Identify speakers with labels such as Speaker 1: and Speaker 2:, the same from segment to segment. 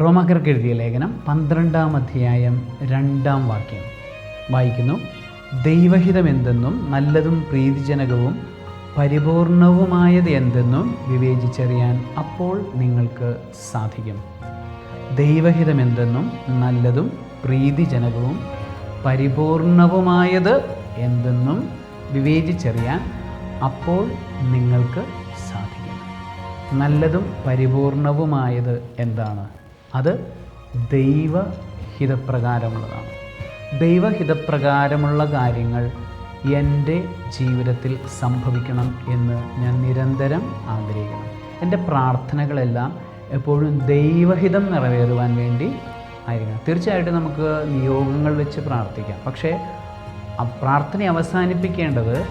Speaker 1: റോമാക്കർക്ക് എഴുതിയ ലേഖനം പന്ത്രണ്ടാം അധ്യായം രണ്ടാം വാക്യം. വായിക്കുന്നു ദൈവഹിതം എന്തെന്നും നല്ലതും പ്രീതിജനകവും പരിപൂർണവുമായത് എന്തെന്നും വിവേചിച്ചറിയാൻ അപ്പോൾ നിങ്ങൾക്ക് സാധിക്കും. ദൈവഹിതം എന്തെന്നും നല്ലതും പ്രീതിജനകവും പരിപൂർണവുമായത് എന്തെന്നും വിവേചിച്ചറിയാൻ അപ്പോൾ നിങ്ങൾക്ക് സാധിക്കും. നല്ലതും പരിപൂർണവുമായത് എന്താണ്? അത് ദൈവഹിതപ്രകാരമുള്ളതാണ്. ദൈവഹിതപ്രകാരമുള്ള കാര്യങ്ങൾ എന്റെ ജീവിതത്തിൽ സംഭവിക്കണം എന്ന് ഞാൻ നിരന്തരം ആഗ്രഹിക്കണം. എന്റെ പ്രാർത്ഥനകളെല്ലാം എപ്പോഴും ദൈവഹിതം നിറവേറുവാൻ വേണ്ടി ആയിരിക്കണം. തീർച്ചയായിട്ടും നമുക്ക് നിയോഗങ്ങൾ വെച്ച് പ്രാർത്ഥിക്കാം. പക്ഷേ പ്രാർത്ഥന അവസാനിപ്പിക്കേണ്ടത്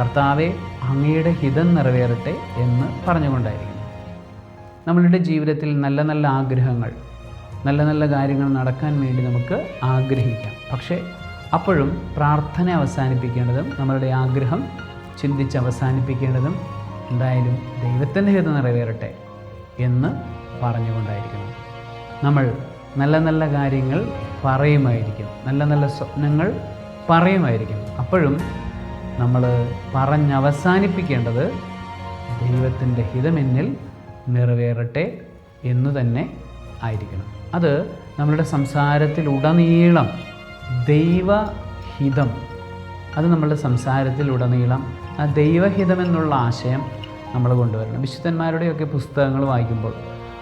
Speaker 1: കർത്താവെ അങ്ങയുടെ ഹിതം നിറവേറട്ടെ എന്ന് പറഞ്ഞുകൊണ്ടായിരിക്കും. നമ്മളുടെ ജീവിതത്തിൽ നല്ല നല്ല ആഗ്രഹങ്ങൾ നല്ല നല്ല കാര്യങ്ങൾ നടക്കാൻ വേണ്ടി നമുക്ക് ആഗ്രഹിക്കാം. പക്ഷേ അപ്പോഴും പ്രാർത്ഥന അവസാനിപ്പിക്കേണ്ടതും നമ്മളുടെ ആഗ്രഹം ചിന്തിച്ച് അവസാനിപ്പിക്കേണ്ടതും എന്തായാലും ദൈവത്തിന്റെ ഹിതം നിറവേറട്ടെ എന്ന് പറഞ്ഞുകൊണ്ടായിരിക്കണം നമ്മൾ നല്ല നല്ല കാര്യങ്ങൾ പറയുമായിരിക്കും നല്ല നല്ല സ്വപ്നങ്ങൾ പറയുമായിരിക്കും. അപ്പോഴും നമ്മൾ പറഞ്ഞവസാനിപ്പിക്കേണ്ടത് ദൈവത്തിന്റെ ഹിതമെന്നിൽ നിറവേറട്ടെ എന്ന് തന്നെ ആയിരിക്കണം. അത് നമ്മളുടെ സംസാരത്തിലുടനീളം ദൈവഹിതം. അത് നമ്മളുടെ സംസാരത്തിലുടനീളം ആ ദൈവഹിതം എന്നുള്ള ആശയം നമ്മൾ കൊണ്ടുവരണം. വിശുദ്ധന്മാരുടെയൊക്കെ പുസ്തകങ്ങൾ വായിക്കുമ്പോൾ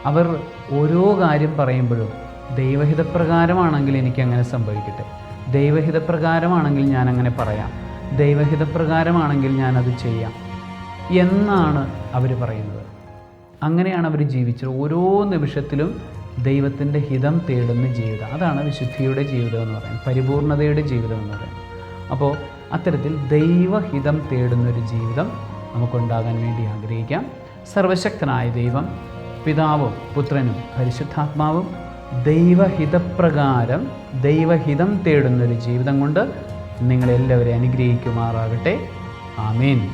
Speaker 1: അവർ ഓരോ കാര്യം പറയുമ്പോഴും ദൈവഹിതപ്രകാരമാണെങ്കിൽ എനിക്ക് അങ്ങനെ സംഭവിക്കട്ടെ. ദൈവഹിതപ്രകാരമാണെങ്കിൽ ഞാൻ അങ്ങനെ പറയാം. ദൈവഹിതപ്രകാരമാണെങ്കിൽ ഞാനത് ചെയ്യാം. എന്നാണ് അവർ പറയുന്നത്. അങ്ങനെയാണ് അവർ ജീവിച്ചത്. ഓരോ നിമിഷത്തിലും ദൈവത്തിന്റെ ഹിതം തേടുന്ന ജീവിതം. അതാണ് വിശുദ്ധിയുടെ ജീവിതം എന്ന് പറയുന്നത്. പരിപൂർണതയുടെ ജീവിതം എന്ന് പറയുന്നത്. അപ്പോൾ അത്തരത്തിൽ ദൈവഹിതം തേടുന്നൊരു ജീവിതം നമുക്കുണ്ടാകാൻ വേണ്ടി ആഗ്രഹിക്കാം. സർവശക്തനായ ദൈവം പിതാവും പുത്രനും പരിശുദ്ധാത്മാവും ദൈവഹിതപ്രകാരം ദൈവഹിതം തേടുന്നൊരു ജീവിതം കൊണ്ട് നിങ്ങളെല്ലാവരെയും അനുഗ്രഹിക്കുമാറാകട്ടെ. ആമേൻ.